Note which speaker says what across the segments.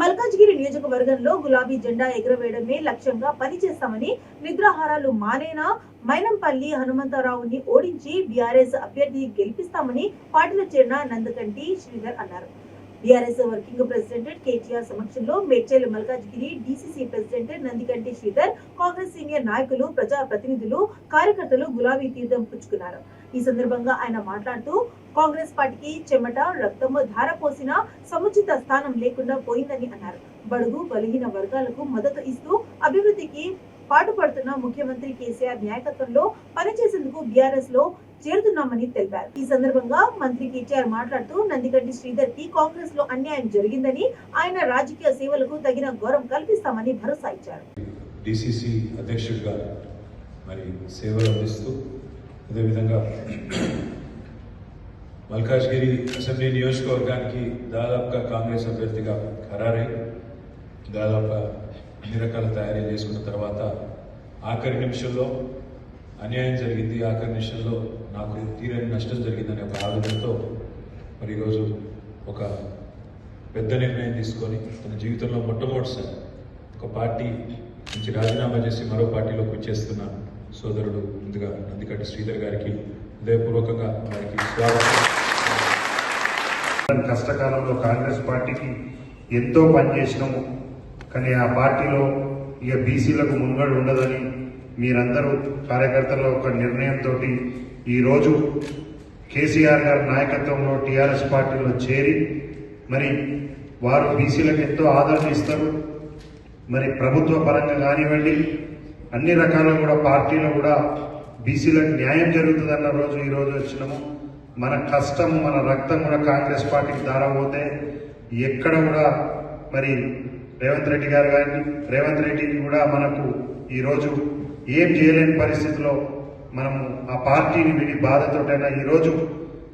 Speaker 1: మల్కాజ్గిరి నియోజకవర్గంలో గులాబీ జెండా ఎగురవేయడమే లక్ష్యంగా పనిచేస్తామని నిద్రాహారాలు మానేనా మైనంపల్లి హనుమంతరావుని ఓడించి బీఆర్ఎస్ అభ్యర్థి గెలిపిస్తామని పార్టీలో చేరిన నందకంటి శ్రీధర్ అన్నారు. బీఆర్ఎస్ వర్కింగ్ ప్రెసిడెంట్ కేటీఆర్ సమక్షంలో Medchal Malkajgiri DCC president Nandikanti Sridhar Congress senior నాయకులు ప్రజా ప్రతినిధులు కార్యకర్తలు గులాబీ తీర్థం పుచ్చుకున్నారు. ఈ సందర్భంగా ఆయన మాట్లాడుతూ కాంగ్రెస్ పార్టీకి చెమట రక్తము ధారపోసిన సముచిత స్థానం లేకుండా పోయిందని అన్నారు. బడుగు బలహీన వర్గాలకు మద్దతు ఇస్తూ అభివృద్ధికి పాటుపడుతున్న ముఖ్యమంత్రి కేసీఆర్ నాయకత్వంలో పనిచేసేందుకు బీఆర్ఎస్లో చేరుతున్నామని తెలిపారు. ఈ సందర్భంగా మంత్రి కేటీఆర్ మాట్లాడుతూ నందిగడ్డి శ్రీధర్కి కాంగ్రెస్లో అన్యాయం జరిగిందని ఆయన రాజకీయ సేవలకు తగిన గౌరవం కల్పిస్తామని భరోసా ఇచ్చారు.
Speaker 2: డిసిసి అధ్యక్షుడిగా మరి సేవలు అందిస్తూ అదేవిధంగా మల్కాజ్గిరి అసెంబ్లీ నియోజకవర్గానికి దాదాపుగా కాంగ్రెస్ అభ్యర్థిగా ఖరారై దాదాపుగా అన్ని రకాల తయారీ చేసుకున్న తర్వాత ఆఖరి నిమిషంలో అన్యాయం జరిగింది. ఆఖరి నిమిషంలో నాకు తీరని నష్టం జరిగిందనే ఒక ఆవేదనతో మరి ఈరోజు ఒక పెద్ద నిర్ణయం తీసుకొని తన జీవితంలో మొట్టమొదటిసారి ఒక పార్టీ నుంచి రాజీనామా చేసి మరో పార్టీలోకి వచ్చేస్తున్నాను. సోదరుడు ముందుగా నందికటి శ్రీధర్ గారికి హృదయపూర్వకంగా వారికి స్వాగతం.
Speaker 3: కష్టకాలంలో కాంగ్రెస్ పార్టీకి ఎంతో పనిచేసినాము కానీ ఆ పార్టీలో ఇక బీసీలకు మున్గడు ఉండదని మీరందరూ కార్యకర్తల ఒక నిర్ణయంతో ఈరోజు కేసీఆర్ గారి నాయకత్వంలో టీఆర్ఎస్ పార్టీలో చేరి మరి వారు బీసీలకు ఎంతో ఆదరణ ఇస్తారు. మరి ప్రభుత్వ పరంగా కానివ్వండి అన్ని రకాలుగా కూడా పార్టీలో కూడా బీసీలకు న్యాయం జరుగుతుందన్న రోజు ఈరోజు వచ్చినాము. మన కష్టం మన రక్తం కూడా కాంగ్రెస్ పార్టీకి దారబోతే ఎక్కడ కూడా మరి రేవంత్ రెడ్డి గారు కానీ రేవంత్ రెడ్డి కూడా మనకు ఈరోజు ఏం చేయలేని పరిస్థితిలో మనము ఆ పార్టీని విని బాధతోటైనా ఈరోజు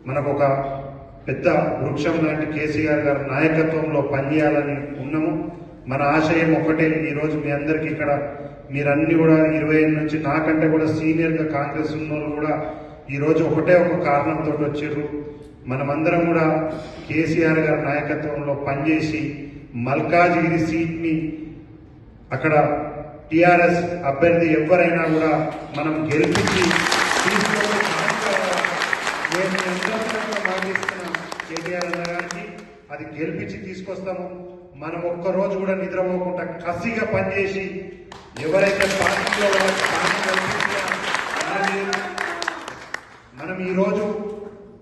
Speaker 3: మనకు ఒక పెద్ద వృక్షం లాంటి కేసీఆర్ గారి నాయకత్వంలో పనిచేయాలని ఉన్నాము. మన ఆశయం ఒకటే ఈరోజు మీ అందరికీ ఇక్కడ మీరన్నీ కూడా ఇరవై ఐదు నుంచి నాకంటే కూడా సీనియర్గా కాంగ్రెస్ ఉన్న వాళ్ళు కూడా ఈరోజు ఒకటే ఒక కారణంతో వచ్చారు. మనమందరం కూడా కేసీఆర్ గారి నాయకత్వంలో పనిచేసి మల్కాజిగిరి సీట్ని అక్కడ టిఆర్ఎస్ అభ్యర్థి ఎవరైనా కూడా మనం గెలిపించి తీసుకొని నేను ఎంతోసేపు కేటీఆర్ అన్న గారికి అది గెలిపించి తీసుకొస్తాము. మనం ఒక్క రోజు కూడా నిద్రపోకుండా కసిగా పనిచేసి ఎవరైతే పార్టీలో మనం ఈరోజు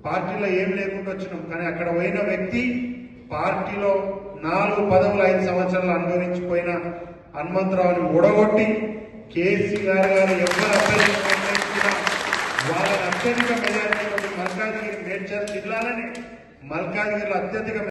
Speaker 3: పార్టీలో ఏం లేకుండా వచ్చినాం కానీ అక్కడ పోయిన వ్యక్తి పార్టీలో నాలుగు పదవులు ఐదు సంవత్సరాలు అనుభవించిపోయిన హనుమంతరావుని ఓడగొట్టి కేసీఆర్ గారు ఎవరు అభ్యర్థి వాళ్ళని అత్యధిక మెజారిటీతో మల్కాజ్గిరి మేడ్చల్ జిల్లాలని మల్కాజ్గిరిలో అత్యధిక